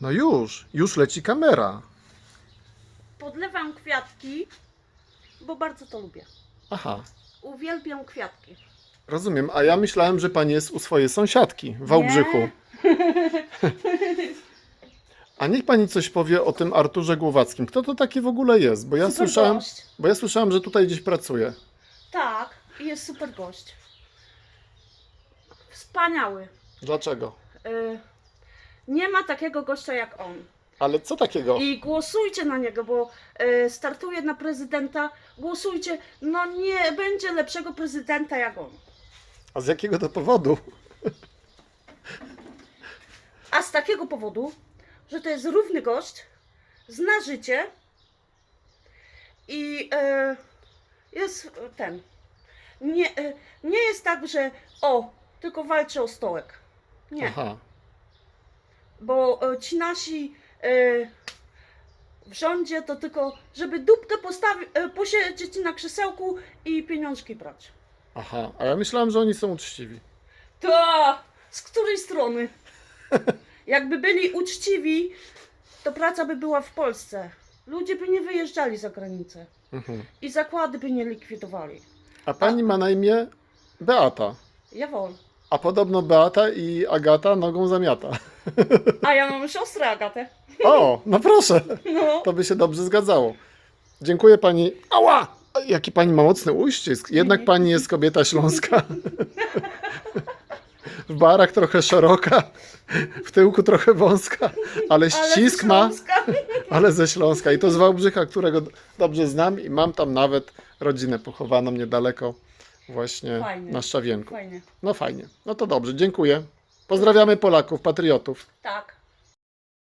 No już, już leci kamera. Podlewam kwiatki, bo bardzo to lubię. Aha, Uwielbiam kwiatki. rozumiem. A ja myślałem, że pani jest u swojej sąsiadki w Wałbrzychu. A niech pani coś powie o tym Arturze Głowackim. Kto to taki w ogóle jest? Bo ja Super słyszałem, gość. bo ja słyszałem, że tutaj gdzieś pracuje. Tak, i jest super gość. Wspaniały. Dlaczego? Y, nie ma takiego gościa jak on. Ale co takiego? I głosujcie na niego, bo y, startuje na prezydenta. Głosujcie. No nie będzie lepszego prezydenta jak on. A z jakiego to powodu? A z takiego powodu, że to jest równy gość, zna życie i e, jest ten. Nie, e, nie jest tak, że o, tylko walczy o stołek. Nie, Aha. Bo e, ci nasi e, w rządzie to tylko, żeby dupkę postawić, e, posiedzieć na krzesełku i pieniążki brać. Aha, a ja myślałem, że oni są uczciwi. To z której strony? Jakby byli uczciwi, to praca by była w Polsce. Ludzie by nie wyjeżdżali za granicę Mhm. i zakłady by nie likwidowali. A pani ma na imię Beata. Jawol. A podobno Beata i Agata nogą zamiata. A ja mam siostrę Agatę. O, no proszę. No. To by się dobrze zgadzało. Dziękuję pani. Ała! Jaki pani ma mocny uścisk. Jednak pani jest kobieta śląska. W barach trochę szeroka, w tyłku trochę wąska, ale ścisk ma, ale ze Śląska. I to z Wałbrzycha, którego dobrze znam i mam tam nawet rodzinę pochowaną niedaleko właśnie Fajnie. na Szczawienku. Fajnie. No fajnie. No to dobrze, dziękuję. Pozdrawiamy Polaków, patriotów. Tak.